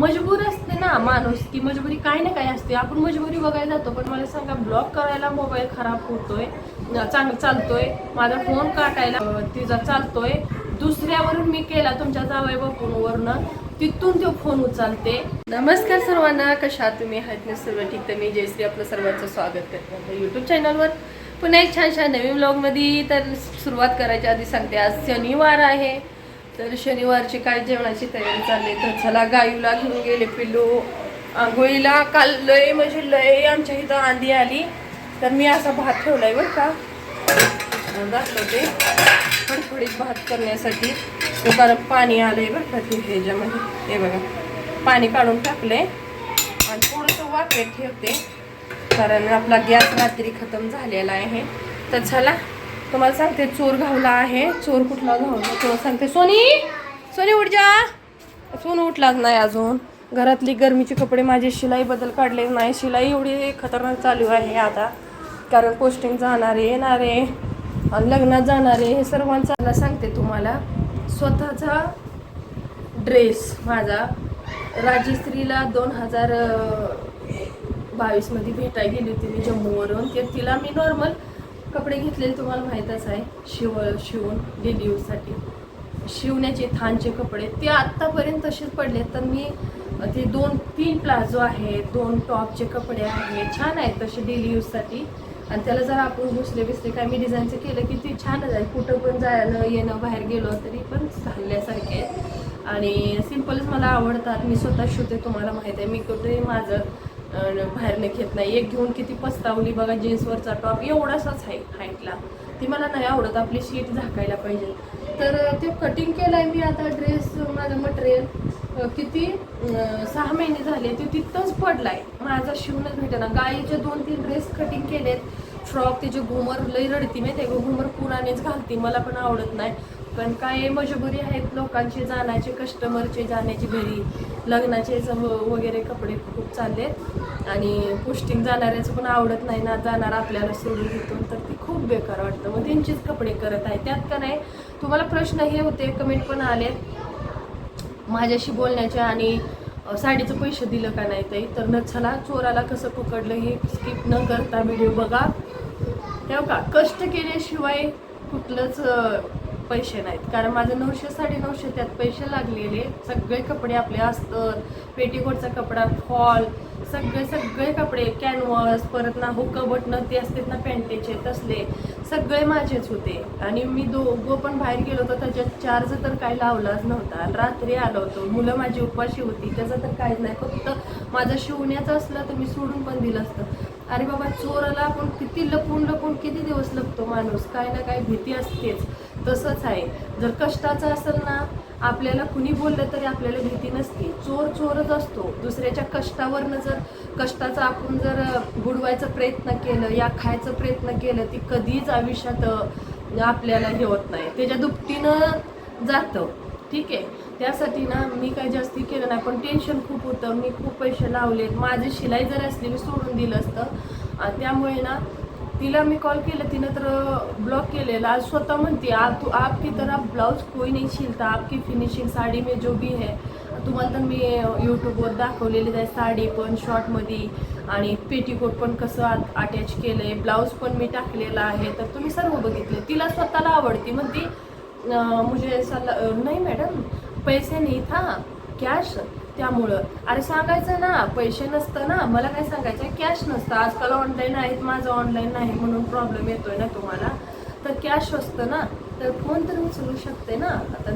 मजबूर असते ना माणूस की मजबुरी काय ना काय असते. आपण मजबुरी बघायला जातो पण मला सांगा ब्लॉक करायला मोबाईल खराब होतोय चांग चालतोय? माझा फोन काटायला तिचा चालतोय. दुसऱ्यावरून मी केला तुमच्या जावय बापूंवरनं तिथून तो फोन उचलते. नमस्कार सर्वांना कशा तुम्ही? आहेत ना सर्व ठीक? तर मी जयश्री आपलं सर्वांचं स्वागत करते आपल्या यूट्यूब चॅनलवर पुन्हा एक छान छान नवीन ब्लॉगमध्ये तर सुरुवात करायच्या आधी सांगते आज शनिवार आहे. तर शनिवारची काय जेवणाची तयारी चालली तर चला गायूला घेऊन गेले पिल्लू. आंघोळीला काल लय म्हणजे लय आमच्या इथं आंधी आली. तर मी असा भात ठेवलाय बरं का. दाखवते फडफडीत भात करण्यासाठी. कारण पाणी आलंय बरं का ते ह्याच्यामध्ये. हे बघा. पाणी काढून टाकलंय. आणि थोडंसं वाकडे ठेवते. कारण आपला गॅस रात्री खतम झालेला आहे. तर चला तुम्हाला सांगते चोर घावला आहे. चोर कुठला घावला? चोर सांगते सोनी! सोनी उठ जा. सोन उठलाच नाही अजून. घरातली गरमीचे कपडे माझे शिलाई बदल काढले नाही. शिलाई एवढी खतरनाक चालू आहे आता. कारण पोस्टिंग जाणारे येणारे आणि लग्नात जाणारे हे सर्वांचा सांगते तुम्हाला. स्वतःचा ड्रेस माझा राजश्रीला दोन हजार बावीसमध्ये भेटायला गेली होती मी जम्मूवरून. ते तिला मी नॉर्मल कपडे घेतलेले तुम्हाला माहीतच आहे शिव शिवून डेली यूजसाठी शिवण्याचे थानचे कपडे ते आत्तापर्यंत तसेच पडले तर मी ते दोन तीन प्लाझो आहेत दोन टॉपचे कपडे आहेत छान आहेत तसे डेली यूजसाठी आणि त्याला जर आपण घुसले बिसले काय मी डिझाईनचं केलं की ते छानच आहे. कुठं पण जायला येणं बाहेर गेलो तरी पण झाल्यासारखे आहेत. आणि सिम्पलच मला आवडतात. मी स्वतः शिवते तुम्हाला माहीत आहे. मी कुठे माझं. अं, बाहेर घेत नाही. एक घेऊन किती पस्तावली बघा जीन्सवरचा टॉप एवढासाच आहे हाईटला ती मला नाही आवडत आपली शीट झाकायला पाहिजे. तर ते कटिंग केलं आहे मी आता ड्रेस माझं मटेरियल किती? सहा महिने झाले ते तिथंच पडलाय. माझा शिवूनच भेटेना. गाईचे दोन तीन ड्रेस कटिंग केलेत. फ्रॉक त्याचे घुमर लई रडती माहिती आहे घुमर पुरानेच घालते मला पण आवडत नाही. पण काय मजबुरी आहेत लोकांचे जाण्याचे कस्टमरचे जाण्याची घरी. लग्नाचे वगैरे कपडे खूप चाललेत. आणि पोस्टिंग जाणाऱ्याचं पण आवडत नाही ना जाणार आपल्याला सोडून घेतून तर ते खूप बेकार वाटतं. मग त्यांचेच कपडे करत आहे. त्यात का नाही तुम्हाला प्रश्न हे होते कमेंट पण आलेत. माझ्याशी बोलण्याच्या आणि साडीचं पैसे दिलं का नाही ताई? तर न चोराला कसं पकडलं हे स्किप न करता व्हिडिओ बघा. तेव्हा का? कष्ट केल्याशिवाय कुठलंच पैसे नाहीत. कारण माझं नऊशे साडेनऊशे त्यात पैसे लागलेले. सगळे कपडे आपले अस्तर पेटीकोटचा कपडा फॉल सगळे सगळे कपडे कॅनव्हास परत ना हुक्का बटणं ते असतात ना पॅन्टेचे तसले. सगळे माझेच होते. आणि मी दोघं पण बाहेर गेलो होतो त्याच्यात चार्ज तर काही लावलाच नव्हता. आणि रात्री आलो होतो. मुलं माझी उपाशी होती. त्याचं तर काहीच नाही. फक्त माझं शिवण्याचं असलं तर मी सोडून पण दिलं असतं. अरे बाबा चोराला आपण किती लपून लपून किती दिवस लपतो माणूस? काय ना काय भीती असतेच. तसंच आहे. जर कष्टाचं असेल ना आपल्याला कुणी बोललं तरी आपल्याला भीती नसते. चोर चोरच असतो. दुसऱ्याच्या कष्टावरनं जर कष्टाचा आपण जर बुडवायचा प्रयत्न केलं या खायचा प्रयत्न केलं ती कधीच आयुष्यात आपल्याला हे होत नाही. त्याच्या दुपटीनं जातं. ठीक आहे? त्यासाठी ना मी काही जास्ती केलं नाही पण टेन्शन खूप होतं. मी खूप पैसे लावलेत माझी शिलाई जर असली मी सोडून दिलं असतं. आणि त्यामुळे ना तिला मी कॉल केलं. तिनं तर ब्लॉक केलेला. आज स्वतः म्हणते आप तू आपकी तरह ब्लाऊज कोई नाही शिलता आपकी फिनिशिंग साडी में जो भी है. तुम्हाला तर मी यूट्यूबवर दाखवलेली आहे साडी पण शॉर्टमध्ये आणि पेटीकोट पण कसं अटॅच केलं आहे ब्लाऊज पण मी टाकलेला आहे. तर तुम्ही सर्व बघितले. तिला स्वतःला आवडती. म्हणती म्हणजे मुझे सल्ला नाही मॅडम पैसे नाही था कॅश त्यामुळं. अरे सांगायचं ना पैसे नसतं ना. मला काय सांगायचं? कॅश नसतं. आजकाल ऑनलाईन आहेत माझं ऑनलाईन नाही म्हणून प्रॉब्लेम येतोय ना तुम्हाला. तर कॅश असतं ना. तर फोन तर उचलू शकते ना. आता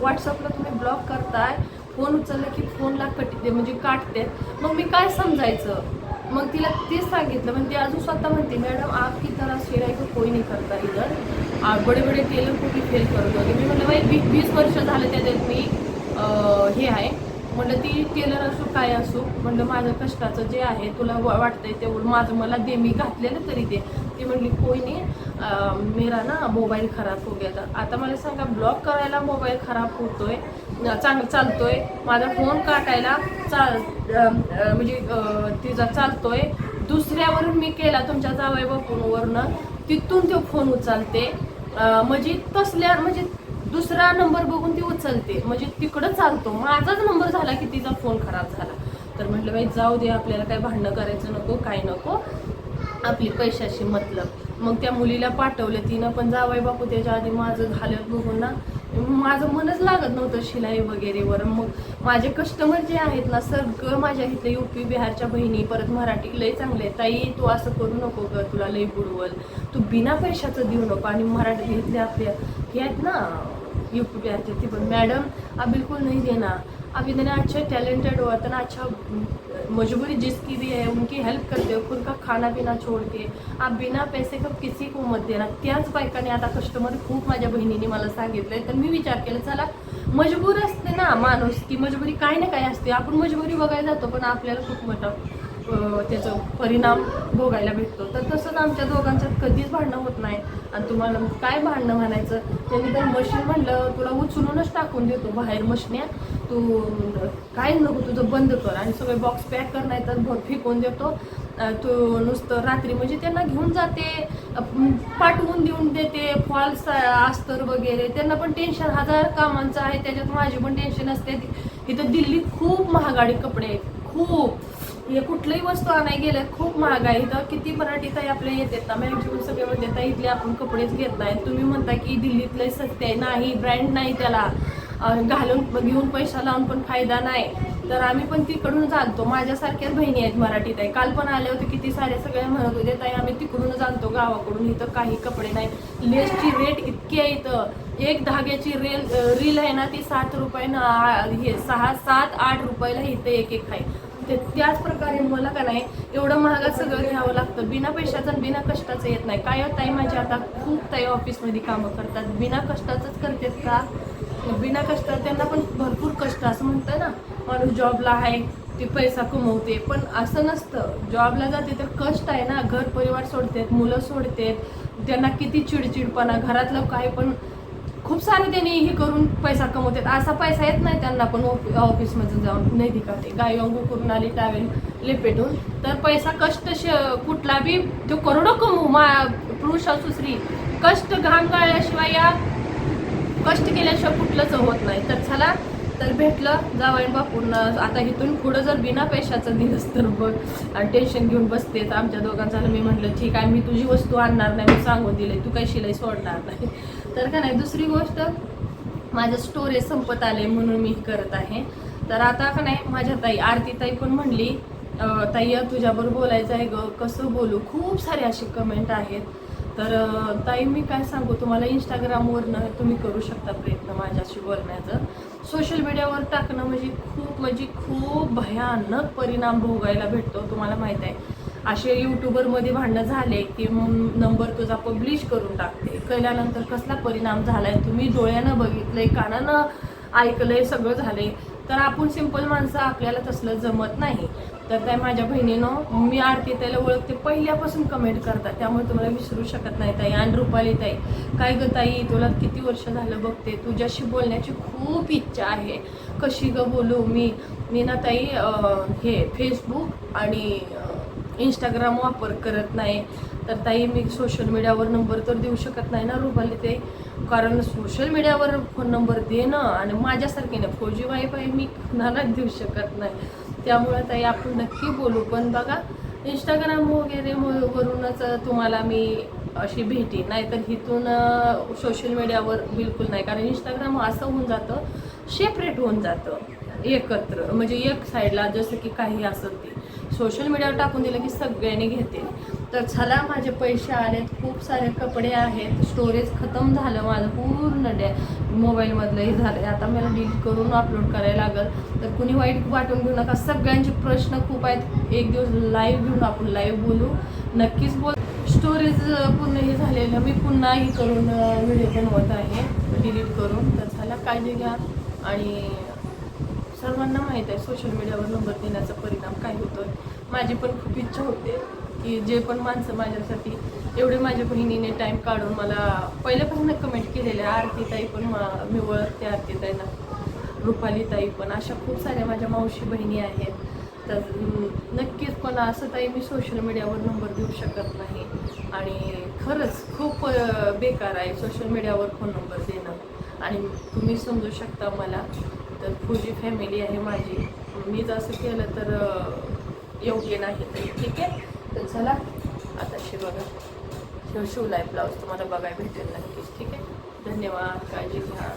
व्हॉट्सअपला तुम्ही ब्लॉक करताय. फोन उचललं की फोनला कटते म्हणजे काटते. मग मी काय समजायचं? मग तिला तेच सांगितलं. म्हणजे ती अजून स्वतः म्हणते मॅडम आप की तरह सिलाई को कोई नाही करता इधर. बडे बडे खूप को भी फेल करत होते. मी म्हटलं बाई वीस वीस वर्ष झाले त्याच्यात मी हे आहे. म्हटलं ती टेलर असो काय असो. म्हटलं माझं कष्टाचं जे आहे तुला वाटतंय तेवढं माझं मला दे मी घातलेलं तरी दे. ती म्हणली कोई नाही मेरा ना मोबाईल खराब हो गया आता मला सांगा ब्लॉक करायला मोबाईल खराब होतोय चांग चांगलं चालतोय? माझा फोन काटायला चाल म्हणजे तिचा चालतोय. दुसऱ्यावरून मी केला तुमच्या जावई बापूंवरनं तिथून तो फोन उचलते. म्हणजे तसल्या म्हणजे दुसरा नंबर बघून ती उचलते. म्हणजे तिकडं चालतो. माझाच नंबर झाला की तिचा फोन खराब झाला. तर म्हटलं बाई जाऊ दे आपल्याला काय भांडणं करायचं नको काय नको. आपली पैशाशी मतलब. मग त्या मुलीला पाठवलं. तिनं पण जावाय बापू त्याच्या आधी माझं झालं बघून ना माझं मनच लागत नव्हतं शिलाई वगैरेवर मग माझे कस्टमर जे आहेत ना सगळं माझ्या इथले पी बिहारच्या बहिणी परत मराठी लय चांगले आहेत. ताई तू असं करू नको ग तुला लय बुडवल. तू बिना पैशाचं देऊ नको. आणि मराठी इथले आपल्या हे आहेत ना यूपी बिहारचे ती पण मैडम आप बिल्कुल नहीं देना। आप इतने अच्छे टैलेंटेड हो इतना अच्छा मजबूरी जिसकी भी है उनकी हेल्प करते हो खुद का खाना पीना छोड़ के। आप बिना पैसे का किसी को मत देना। त्याच बायकाने आता कस्टमर खूप माझ्या बहिणीने मला सांगितलं तर मी विचार केला चला मजबूर असते ना माणूस की मजबुरी काय ना काय असते. आपण मजबुरी बघायला जातो पण आपल्याला खूप मोठं त्याचा परिणाम भोगायला भेटतो. तर तसंच आमच्या दोघांच्यात कधीच भांडणं होत नाही. आणि तुम्हाला काय भांडणं म्हणायचं? त्यांनी तर मशीन म्हणलं तुला उचलूनच टाकून देतो. बाहेर मशीन्या तू काय नको तुझं बंद कर. आणि सगळे बॉक्स पॅक कर नाही तर भर फेकून देतो. तू नुसतं रात्री म्हणजे त्यांना घेऊन जाते. पाठवून देऊन देते. फॉल्स अस्तर वगैरे. त्यांना पण टेन्शन हजार कामांचं आहे. त्याच्यात माझी पण टेन्शन असते. इथं दिल्लीत खूप महागाडी कपडे आहेत. खूप. हे कुठलंही वस्तू आणाय गेलं खूप महाग आहे इथं. किती मराठी ताई आपल्या येतात ना मॅक्झिमम सगळे म्हणते इथले आपण कपडेच घेत नाही तुम्ही म्हणता की दिल्लीतले सत्य आहे. नाही ब्रँड नाही त्याला. घालून घेऊन पैसा लावून पण फायदा नाही. तर आम्ही पण तिकडून जाणतो माझ्यासारख्याच बहिणी आहेत मराठीत आहे काल पण आले होते किती सारे सगळे म्हणत होते ताई आम्ही तिकडूनच आणतो गावाकडून. इथं काही कपडे नाही. लेसची रेट इतकी आहे इथं. एक धाग्याची रेल रील आहे ना ती सात रुपये ना हे सहा सात आठ रुपयाला इथं एक एक आहे. ते त्याच प्रकारे मला का नाही एवढं महागात सगळं घ्यावं लागतं. बिना पैशाचं आणि बिना कष्टाचं येत नाही. काय हो ताई माझ्या आता खूप ताई ऑफिसमध्ये कामं करतात. बिना कष्टाचंच करतात का? बिना कष्टात त्यांना पण भरपूर कष्ट असं म्हणतं ना. माणूस जॉबला आहे ते पैसा कमवते. पण असं नसतं. जॉबला जाते तर कष्ट आहे ना. घर परिवार सोडतात मुलं सोडतात. त्यांना किती चिडचिडपणा. घरातलं काय पण खूप सारे त्यांनी हे करून पैसा कमवतात. असा पैसा येत नाही त्यांना पण ऑफिसमध्ये जाऊन. नाही का ते गाय अंगू करून आली ट्रॅव्हल लेपेटून तर पैसा कष्ट श कुठला बी तो करोडो कमवू. मा पुरुष असू स्त्री. कष्ट घाम गाळल्याशिवाय या कष्ट केल्याशिवाय कुठलंच होत नाही. तर चला तर भेटलं. जावई बापूंना आता इथून पुढं जर बिना पैशाचं दिलंस तर बघ. आणि टेन्शन घेऊन बसते तर आमच्या दोघांचं. मी म्हटलं ठीक आहे मी तुझी वस्तू आणणार नाही मी सांगून दिले. तू काही शिलाई सोडणार नाही. तर का नाही दुसरी गोष्ट माझं स्टोरेज संपत आले म्हणून मी करत आहे. तर आता का नाही माझ्या ताई आरती ताई पण म्हणली ताई तुझ्याबरोबर बोलायचं आहे ग. कसं बोलू? खूप सारे असे कमेंट आहेत. तर ताई मी काय सांगू? तुम्हाला इंस्टाग्रामवरनं तुम्ही करू शकता प्रयत्न माझ्याशी बोलण्याचं. सोशल मीडियावर टाकणं म्हणजे खूप म्हणजे खूप भयानक परिणाम भोगायला भेटतो तुम्हाला माहीत आहे. असे यूट्यूबरमध्ये भांडणं झाले की मग नंबर तुझा पब्लिश करून टाकते. कळल्यानंतर कसला परिणाम झाला आहे तुम्ही डोळ्यानं बघितलंय कानानं ऐकलंय सगळं झालंय. तर आपण सिंपल माणसं आपल्याला तसलं जमत नाही. तर त्या माझ्या बहिणीनं मी आरती त्याला ओळखते पहिल्यापासून कमेंट करतात. त्यामुळे तुम्हाला विसरू शकत नाही ताई. आणि रुपाली ताई काय ग ताई तुला किती वर्ष झालं बघते? तुझ्याशी बोलण्याची खूप इच्छा आहे. कशी ग बोलू मी? मी ना ताई हे फेसबुक आणि इंस्टाग्राम वापर करत नाही. तर ताई मी सोशल मीडियावर नंबर तर देऊ शकत नाही ना रुपाली ते कारण सोशल मीडियावर फोन नंबर दे ना. आणि माझ्यासारखीने फौजी वाईफ आहे मी कुणालाच देऊ शकत नाही. त्यामुळे ताई आपण नक्की बोलू. पण बघा इंस्टाग्राम वगैरे वरूनच तुम्हाला मी अशी भेटी. नाहीतर इथून सोशल मीडियावर बिलकुल नाही. कारण इंस्टाग्राम असं होऊन जातं सेपरेट होऊन जातं. एकत्र. म्हणजे एक साईडला जसं की काही असं ते. सोशल मीडियावर टाकून दिलं की सगळ्यांनी घेते. तर चला माझे पैसे आलेत. खूप सारे कपडे आहेत. स्टोरेज खतम झालं माझं पूर्ण डॅ. मोबाईलमधलंही झालं आता मला डिलीट करून अपलोड करायला लागेल. तर कुणी वाईट वाटून घेऊ नका. सगळ्यांचे प्रश्न खूप आहेत. एक दिवस लाईव्ह घेऊन आपण लाईव्ह बोलू. नक्कीच बोल. स्टोरेज पूर्ण हे झालेलं. मी पुन्हा हे करून व्हिडिओ बनवत आहे. डिलीट करून. तर झाला काळजी घ्या. आणि सर्वांना माहीत आहे सोशल मीडियावर नंबर देण्याचा परिणाम काय होतो माझी पण खूप इच्छा होते की जे पण माणसं माझ्यासाठी एवढे माझ्या बहिणीने टाईम काढून मला पहिल्यापासून कमेंट केलेल्या आरतीताई पण मा- मी ओळखते आरतीताईना रुपालीताई पण. अशा खूप साऱ्या माझ्या मावशी बहिणी आहेत. तर नक्कीच पण असं ताई मी सोशल मीडियावर नंबर देऊ शकत नाही. आणि खरंच खूप बेकार आहे सोशल मीडियावर फोन नंबर देणं आणि तुम्ही समजू शकता मला. तर फुजी फॅमिली आहे माझी. मीच असं केलं तर योग्य नाही ठीक आहे. तर चला आता शि बघा. शिव शिवलाय ब्लाऊज तुम्हाला बघायला भेटेल नक्कीच ठीक आहे. धन्यवाद काळजी घ्या.